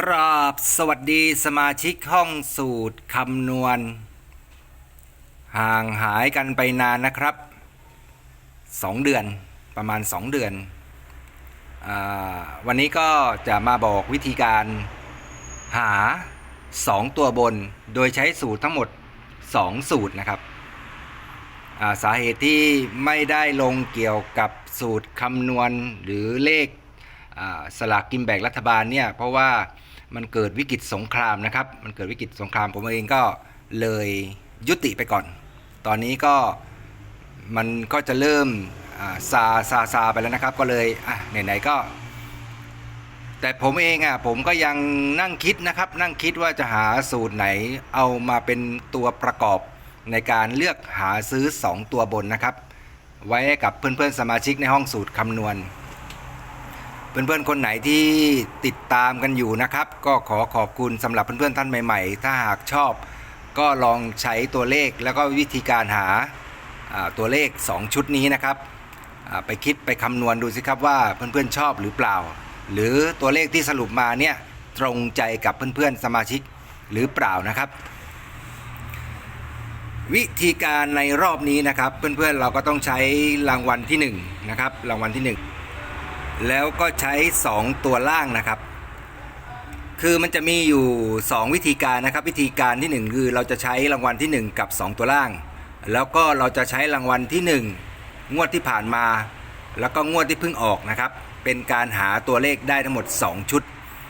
กราบสวัสดีสมาชิกห้องสูตรคำนวณ ห่างหายกันไปนานนะครับสองเดือนประมาณสองเดือนอวันนี้ก็จะมาบอกวิธีการหา 2 ตัวบนโดยใช้สูตรทั้งหมด 2 สูตรนะครับาสาเหตุที่ไม่ได้ลงเกี่ยวกับสูตรคำนวณหรือเลขสลากกินแบ่งรัฐบาลเนี่ยเพราะว่า มันเกิดวิกฤตสงครามนะครับ มันเกิดวิกฤตสงครามผมเองก็เลยยุติไปก่อน ตอนนี้ก็มันก็จะเริ่มซาซาซาไปแล้วนะครับ ก็เลยอะไหนๆก็ แต่ผมเองอะผมก็ยังนั่งคิดนะครับ นั่งคิดว่าจะหาสูตรไหนเอามาเป็นตัวประกอบในการเลือกหาซื้อ 2 ตัวบนนะครับ ไว้กับเพื่อนๆสมาชิกในห้องสูตรคำนวณ เพื่อนๆ คนไหนที่ติดตามกันอยู่นะครับ ก็ขอขอบคุณสำหรับเพื่อนๆ ท่านใหม่ ๆ ถ้าหากชอบ ก็ลองใช้ตัวเลขแล้วก็วิธีการหาตัวเลข 2 ชุดนี้นะครับ ไปคิดไปคำนวณดูสิครับว่าเพื่อนๆ ชอบหรือเปล่า หรือตัวเลขที่สรุปมาเนี่ยตรงใจกับเพื่อนๆ สมาชิกหรือเปล่านะครับ วิธีการในรอบนี้นะครับ เพื่อนๆ เราก็ต้องใช้รางวัลที่หนึ่งนะครับรางวัลที่หนึ่ง แล้วก็ใช้ 2 ตัวล่างนะครับ คือมันจะมีอยู่ 2 วิธีการนะครับ วิธีการที่ 1 คือเราจะใช้รางวัลที่ 1 กับ 2 ตัวล่าง แล้วก็เราจะใช้รางวัลที่ 1 งวดที่ผ่านมา แล้วก็งวดที่เพิ่งออกนะครับ เป็นการหาตัวเลขได้ทั้งหมด 2 ชุด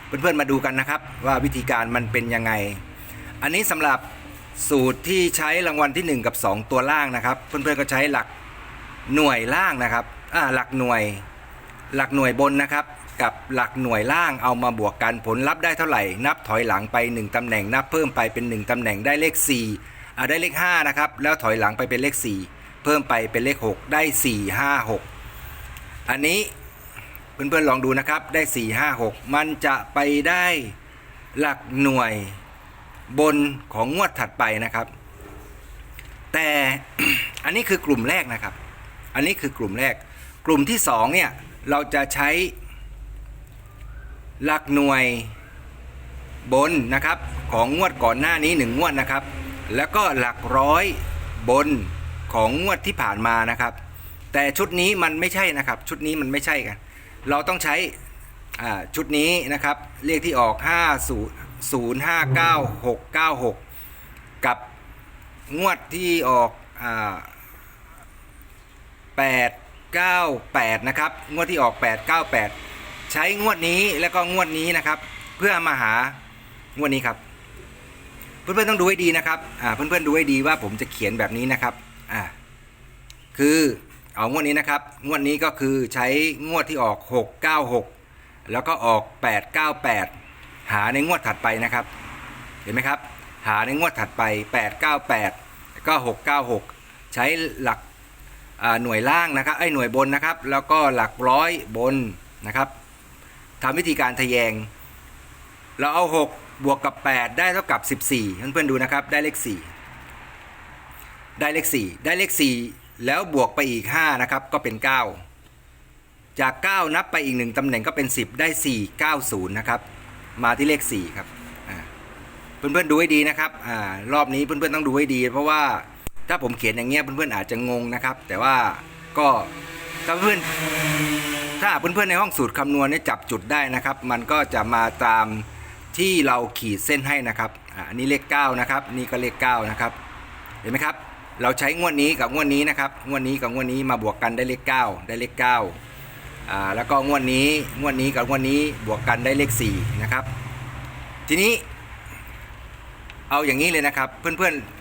เพื่อนๆมาดูกันนะครับ ว่าวิธีการมันเป็นยังไง อันนี้สำหรับสูตรที่ใช้รางวัลที่ 1 กับ 2 ตัวล่างนะครับ เพื่อนๆก็ใช้หลักหน่วยล่างนะครับอ่าหลักหน่วย หลักหน่วยบนนะครับ กับหลักหน่วยล่างเอามาบวกกันผลลัพธ์ได้เท่าไหร่ นับถอยหลังไป 1ตำแหน่ง นับเพิ่มไปเป็น 1ตำแหน่งได้เลข4อ่าได้เลข5นะครับแล้วถอยหลังไปเป็นเลข 4 เพิ่มไปเป็นเลข 6 ได้ 4 5 6 อันนี้เพื่อนๆลองดูนะครับได้ 4 5 6 มันจะไปได้หลักหน่วยบนของงวดถัดไปนะครับ แต่อันนี้คือกลุ่มแรกนะครับ อันนี้คือกลุ่มแรก กลุ่มที่สองเนี่ยเราจะใช้หลักหน่วยบนนะครับของงวดก่อนหน้านี้หนึ่งงวดนะครับ แล้วก็หลักร้อยบนของงวดที่ผ่านมานะครับ แต่ชุดนี้มันไม่ใช่นะครับ ชุดนี้มันไม่ใช่กัน เราต้องใช้อ่าชุดนี้นะครับเลขที่ออก 5 0 0 5 9 6 9 6 กับงวดที่ออกอ่ 898 นะครับ งวดที่ออก 898 ใช้งวดนี้แล้วก็งวดนี้นะครับ เพื่อมาหางวดนี้ครับ เพื่อนๆต้องดูให้ดีนะครับอ่าเพื่อนๆดูให้ดีว่าผมจะเขียนแบบนี้นะครับอ่าคือเอางวดนี้นะครับ งวดนี้ก็คือใช้งวดที่ออก 696 แล้วก็ออก 898 หาในงวดถัดไปนะครับ เห็นไหมครับ หาในงวดถัดไป 898 แล้วก็ 696 ใช้หลัก หน่วยล่างนะครับไอ้หน่วยบนนะครับ แล้วก็หลักร้อยบนนะครับทำวิธีการทะแยง เราเอา 6 บวกกับ 8 ได้เท่ากับ 14 เพื่อนๆดูนะครับได้เลข 4 ได้เลข 4 ได้เลข 4 แล้วบวกไปอีก 5 นะครับ ก็เป็น 9 จาก 9 นับไปอีก 1ตำแหน่งก็เป็น 10 ได้ 4 90 นะครับ มาที่เลข 4 ครับอ่าเพื่อนๆดูให้ดีนะครับอ่ารอบนี้เพื่อนๆต้องดูให้ดี เพราะว่า ถ้าผมเขียนอย่างเงี้ยเพื่อนๆอาจจะงงนะครับ แต่ว่าก็ถ้าเพื่อนถ้าเพื่อนๆในห้องสูตรคำนวณเนี่ยจับจุดได้นะครับ มันก็จะมาตามที่เราขีดเส้นให้นะครับอันนี้เลข9นะครับนี่ก็เลข9นะครับเห็นไหมครับ เราใช้งวดนี้กับงวดนี้นะครับงวดนี้กับงวดนี้มาบวกกันได้เลข 9 ได้เลข9อ่าแล้วก็งวดนี้งวดนี้กับงวดนี้บวกกันได้เลข4นะครับทีนี้เอาอย่างนี้เลยนะครับ เพื่อนๆ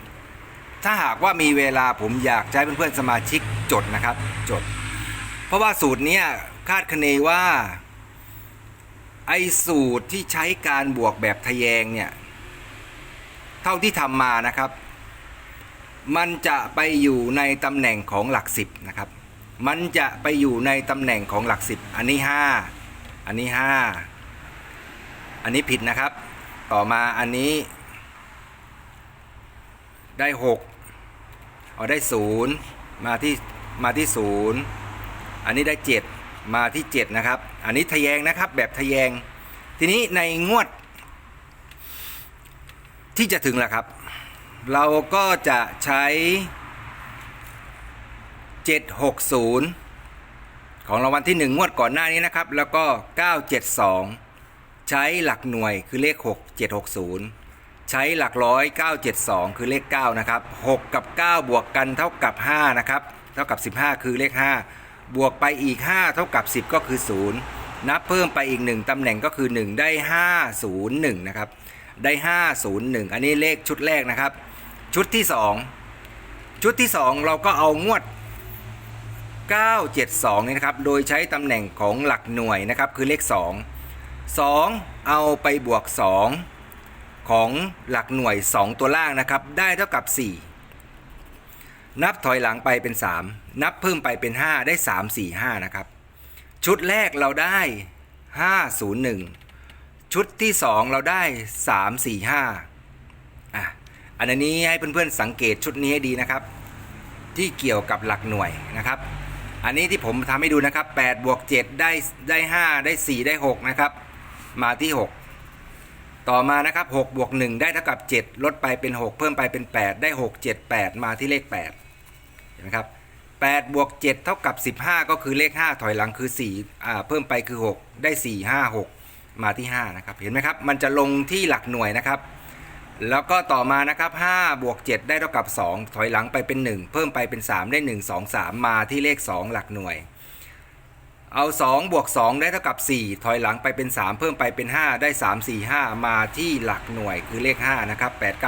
ถ้าหากว่ามีเวลาผมอยากให้เพื่อนๆสมาชิกจดนะครับ จด เพราะว่าสูตรนี้คาดคะเนว่าไอ้สูตรที่ใช้การบวกแบบทะแยงเนี่ยเท่าที่ทำมานะครับ มันจะไปอยู่ในตำแหน่งของหลักสิบนะครับ มันจะไปอยู่ในตำแหน่งของหลักสิบอันนี้ห้าอันนี้ห้าอันนี้ผิดนะครับ ต่อมาอันนี้ ได้หกเอาได้ศูนย์มาที่มาที่ศูนย์อันนี้ได้เจ็ดมาที่เจ็ดนะครับ อันนี้ทะแยงนะครับแบบทะแยง ทีนี้ในงวด ที่จะถึงแหละครับ เราก็จะใช้760ของรางวัลที่1งวดก่อนหน้านี้นะครับ แล้วก็972ใช้หลักหน่วยคือเลข6 760 ใช้หลักร้อย 972 คือเลข 9 นะครับ 6 กับ 9 บวกกันเท่ากับ 5 นะครับ เท่ากับ 15 คือเลข 5 บวกไปอีก 5 เท่ากับ 10 ก็คือ 0 นับเพิ่มไปอีก 1 ตำแหน่งก็คือ 1 ได้ 501 นะครับ ได้ 501 อันนี้เลขชุดแรกนะครับ ชุดที่ 2 ชุดที่ 2 เราก็เอางวด 972 นี่นะครับ โดยใช้ตำแหน่งของหลักหน่วยนะครับ คือเลข 2 2 เอาไปบวก 2 ของหลักหน่วย 2 ตัวล่างนะครับ ได้เท่ากับ 4 นับถอยหลังไปเป็น 3 นับเพิ่มไปเป็น 5 ได้ 3 4 5 นะครับ ชุดแรกเราได้ 501 ชุดที่ 2 เราได้ 3 4 5อะอันนี้ให้เพื่อนๆสังเกตชุดนี้ให้ดีนะครับ ที่เกี่ยวกับหลักหน่วยนะครับ อันนี้ที่ผมทำให้ดูนะครับ8บวก7ได้ได้ 5 ได้ 4 ได้ 6 นะครับ มาที่ 6 ต่อมานะครับ6บวก1ได้เท่ากับ 7 ลดไปเป็น 6 เพิ่มไปเป็น 8 ได้ 6 7 8 มาที่เลข8เห็นไหมครับ8บวก7เท่ากับ 15 ก็คือเลข 5 ถอยหลังคือ4อ่าเพิ่มไปคือ 6 ได้ 4 5 6 มาที่5นะครับเห็นไหมครับมันจะลงที่หลักหน่วยนะครับ แล้วก็ต่อมานะครับ5บวก7ได้เท่ากับ 2 ถอยหลังไปเป็น 1 เพิ่มไปเป็น 3 ได้ 1 2 3 มาที่เลข 2 หลักหน่วย เอา2บวก2ได้เท่ากับ 4 ถอยหลังไปเป็น 3 เพิ่มไปเป็น 5 ได้ 3 4 5 มาที่หลักหน่วยคือเลข5นะครับ8 9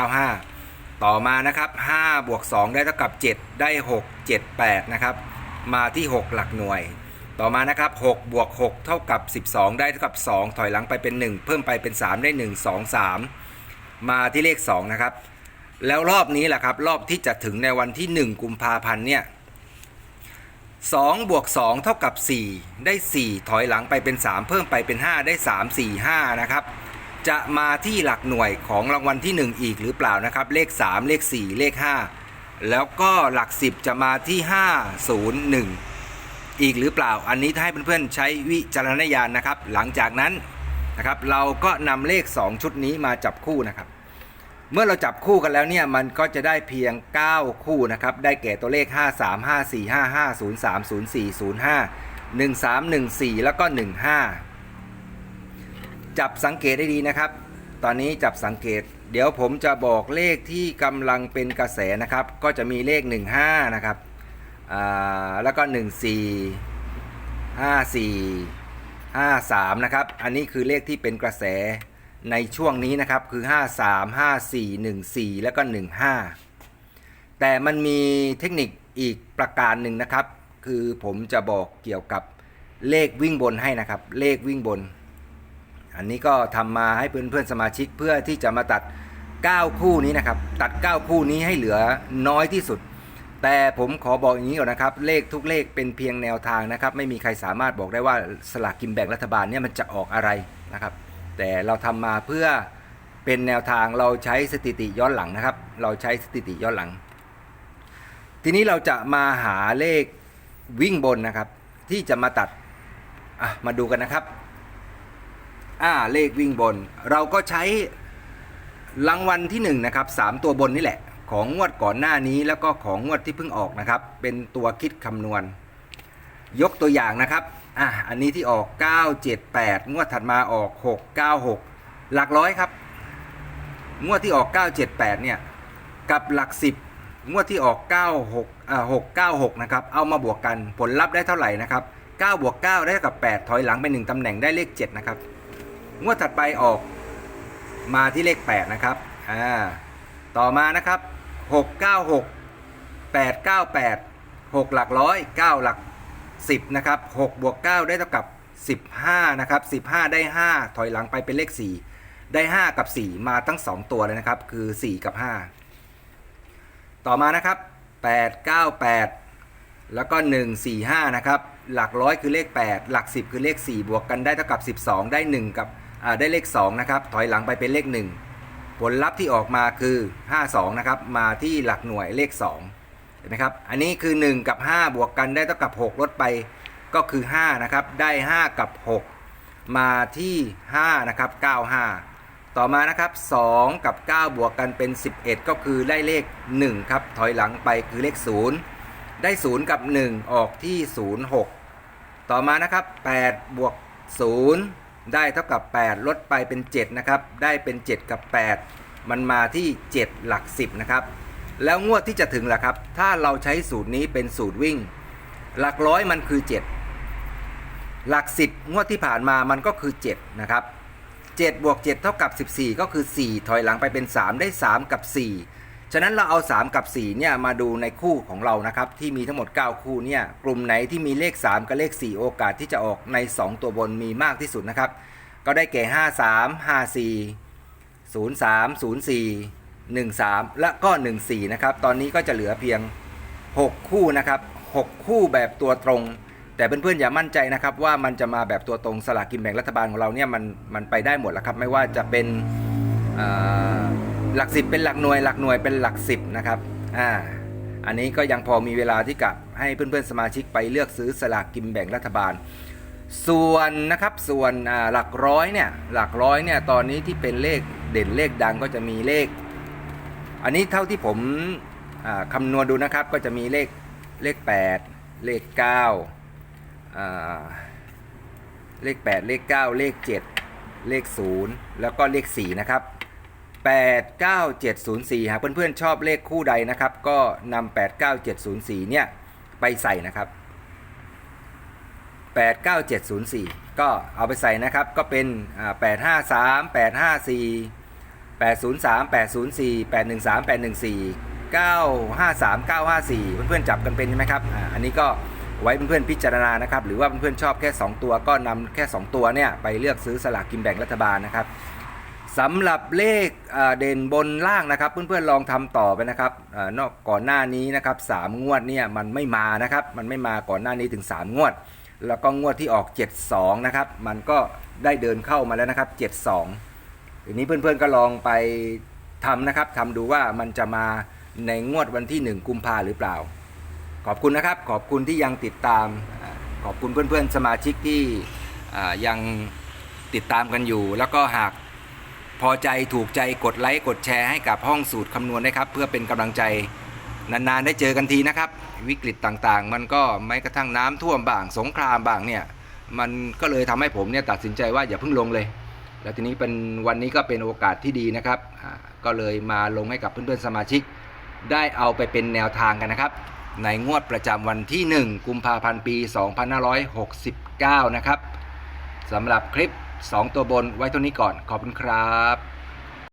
5 ต่อมานะครับ5บวก2ได้เท่ากับ 7 ได้ 6 7 8นะครับมาที่ 6 หลักหน่วย ต่อมานะครับ6บวก6เท่ากับ 12 ได้เท่ากับ 2 ถอยหลังไปเป็น 1 เพิ่มไปเป็น 3 ได้ 1 2 3 มาที่เลข2นะครับแล้วรอบนี้แหละครับรอบที่จะถึงในวันที่ 1 กุมภาพันธ์เนี่ย 2บวก2เท่ากับ 4 ได้ 4 ถอยหลังไปเป็น 3 เพิ่มไปเป็น 5 ได้ 3 4 5 นะครับ จะมาที่หลักหน่วยของรางวัลที่ 1 อีกหรือเปล่านะครับ เลข 3 เลข 4 เลข 5 แล้วก็หลัก 10 จะมาที่ 5 0 1 อีกหรือเปล่า อันนี้ให้เพื่อนๆใช้วิจารณญาณนะครับ หลังจากนั้นนะครับ เราก็นำเลข 2 ชุดนี้มาจับคู่นะครับ เมื่อเราจับคู่กันแล้วเนี่ยมันก็จะได้เพียง 9 คู่นะครับ ได้แก่ตัวเลข 5 3 5 4 5 5 0 3 0 4 0 5 1 3 1 4 แล้วก็ 15 จับสังเกตได้ดีนะครับ ตอนนี้จับสังเกต เดี๋ยวผมจะบอกเลขที่กำลังเป็นกระแสนะครับ ก็จะมีเลข 15 นะครับแล้วก็ 14 54 53 นะครับ อันนี้คือเลขที่เป็นกระแส ในช่วงนี้นะครับคือ 53 54 14 แล้วก็ 15 แต่มันมีเทคนิคอีกประการหนึ่งนะครับ คือผมจะบอกเกี่ยวกับเลขวิ่งบนให้นะครับ เลขวิ่งบน อันนี้ก็ทำมาให้เพื่อนๆสมาชิกเพื่อที่จะมาตัด 9 คู่นี้นะครับ ตัด 9 คู่นี้ให้เหลือน้อยที่สุด แต่ผมขอบอกอย่างนี้ก่อนนะครับ เลขทุกเลขเป็นเพียงแนวทางนะครับ ไม่มีใครสามารถบอกได้ว่าสลากกินแบ่งรัฐบาลเนี่ยมันจะออกอะไรนะครับ แต่เราทำมาเพื่อเป็นแนวทางเราใช้สถิติย้อนหลังนะครับ เราใช้สถิติย้อนหลัง ทีนี้เราจะมาหาเลขวิ่งบนนะครับ ที่จะมาตัดมาดูกันนะครับอ่าเลขวิ่งบน เราก็ใช้รางวัลที่1นงนะครับสามตัวบนนี่แหละ ของงวดก่อนหน้านี้แล้วก็ของงวดที่เพิ่งออกนะครับ เป็นตัวคิดคำนวณ ยกตัวอย่างนะครับ อะอันนี้ที่ออก 978 งวดถัดมาออก 696 หลักร้อยครับ งวดที่ออก 978 เนี่ย กับหลัก 10 งวดที่ออก 96อ่า696 นะครับ เอามาบวกกันผลลัพธ์ได้เท่าไหร่นะครับ 9 บวก 9 ได้กับ 8 ถอยหลังไป 1 ตำแหน่งได้เลข 7 นะครับ งวดถัดไปออกมาที่เลข 8 นะครับ อ่า ต่อมานะครับ 696 898 6 หลักร้อย 9 หลัก 10นะครับ6บวก9ได้เท่ากับ 15นะครับ15 ได้ 5 ถอยหลังไปเป็นเลข 4 ได้ 5 กับ 4 มาทั้ง 2 ตัวเลยนะครับ คือ 4 กับ 5 ต่อมานะครับ 8 9 8 แล้วก็ 1 4 5นะครับหลักร้อยคือเลข 8 หลัก 10 คือเลข 4 บวกกันได้เท่ากับ 12 ได้ 1 กับได้เลข 2 นะครับ ถอยหลังไปเป็นเลข 1 ผลลัพธ์ที่ออกมาคือ 52 นะครับ มาที่หลักหน่วยเลข 2 นไหมครับ อันนี้คือ 1 กับ 5 บวกกันได้เท่ากับ 6 ลดไปก็คือ 5 นะครับ ได้ 5 กับ 6 มาที่ 5 นะครับ 95 ต่อมานะครับ 2 กับ 9 บวกกันเป็น 11 ก็คือได้เลข 1 ครับ ถอยหลังไปคือเลข 0 ได้ 0 กับ 1 ออกที่ 0 6 ต่อมานะครับ 8 บวก 0 ได้เท่ากับ 8 ลดไปเป็น 7 นะครับ ได้เป็น 7 กับ 8 มันมาที่ 7 หลัก 10 นะครับ แล้วงวดที่จะถึงล่ะครับ ถ้าเราใช้สูตรนี้เป็นสูตรวิ่ง หลักร้อยมันคือ 7 หลัก 10 งวดที่ผ่านมามันก็คือ 7 นะครับ7บวก7เท่ากับ 14 ก็คือ 4 ถอยหลังไปเป็น 3 ได้ 3 กับ 4 ฉะนั้นเราเอา 3 กับ 4 เนี่ย มาดูในคู่ของเรานะครับ ที่มีทั้งหมด 9 คู่เนี่ย กลุ่มไหนที่มีเลข 3 กับเลข 4 โอกาสที่จะออกใน 2 ตัวบนมีมากที่สุดนะครับ ก็ได้แก่ 53 54 03 04 13 และก็ 14 นะครับ ตอนนี้ก็จะเหลือเพียง 6 คู่นะครับ 6 คู่แบบตัวตรง แต่เพื่อนๆอย่ามั่นใจนะครับว่ามันจะมาแบบตัวตรงสลากกินแบ่งรัฐบาลของเราเนี่ยมันมันไปได้หมดแล้วครับ ไม่ว่าจะเป็นหลักสิบเป็นหลักหน่วย หลักหน่วยเป็นหลักสิบนะครับอ่าอันนี้ก็ยังพอมีเวลาที่กับให้เพื่อนๆสมาชิกไปเลือกซื้อสลากกินแบ่งรัฐบาล ส่วนนะครับส่วนหลักร้อยเนี่ยหลักร้อยเนี่ยตอนนี้ที่เป็นเลขเด่นเลขดังก็จะมีเลข อันนี้เท่าที่ผมคำนวณดูนะครับก็จะมีเลขเลข 8 เลข9อ่าเลข 8 เลข 9 เลข 7 เลข 0 แล้วก็เลข 4 นะครับ 8 9 7 0 4 หากเพื่อนๆชอบเลขคู่ใดนะครับ ก็นำ8 9 7 0 4 เนี่ยไปใส่นะครับ 89704 ก็เอาไปใส่นะครับก็เป็นอ่า853 854 803 804 813 814 953 954 เพื่อนๆจับกันเป็นใช่ไหมครับอ่าอันนี้ก็ไว้เพื่อนๆพิจารณานะครับ หรือว่าเพื่อนๆชอบแค่ 2 ตัวก็นำแค่ 2 ตัวเนี่ยไปเลือกซื้อสลากกินแบ่งรัฐบาลนะครับสำหรับเลขเด่นบนล่างนะครับ เพื่อนๆลองทำต่อไปนะครับอานอกก่อนหน้านี้นะครับ3งวดเนี่ยมันไม่มานะครับมันไม่มาก่อนหน้านี้ถึง 3 งวด แล้วก็งวดที่ออก 72 นะครับ มันก็ได้เดินเข้ามาแล้วนะครับ 72 ทีนี้เพื่อนๆก็ลองไปทำนะครับทำดูว่ามันจะมาในงวดวันที่ 1 กุมภาหรือเปล่า ขอบคุณนะครับ ขอบคุณที่ยังติดตาม ขอบคุณเพื่อนๆสมาชิกที่ยังติดตามกันอยู่ แล้วก็หากพอใจถูกใจกดไลค์กดแชร์ให้กับห้องสูตรคำนวณนะครับ เพื่อเป็นกำลังใจนานๆ ได้เจอกันทีนะครับ วิกฤตต่างๆ มันก็ไม่กระทั่งน้ำท่วมบ้างสงครามบ้างเนี่ยมันก็เลยทำให้ผมเนี่ยตัดสินใจว่าอย่าเพิ่งลงเลย แล้วทีนี้เป็นวันนี้ก็เป็นโอกาสที่ดีนะครับ ก็เลยมาลงให้กับเพื่อนๆสมาชิก ได้เอาไปเป็นแนวทางกันนะครับ ในงวดประจำวันที่ 1 กุมภาพันธ์ปี 2569 นะครับสำหรับคลิป 2 ตัวบนไว้เท่านี้ก่อนขอบคุณครับ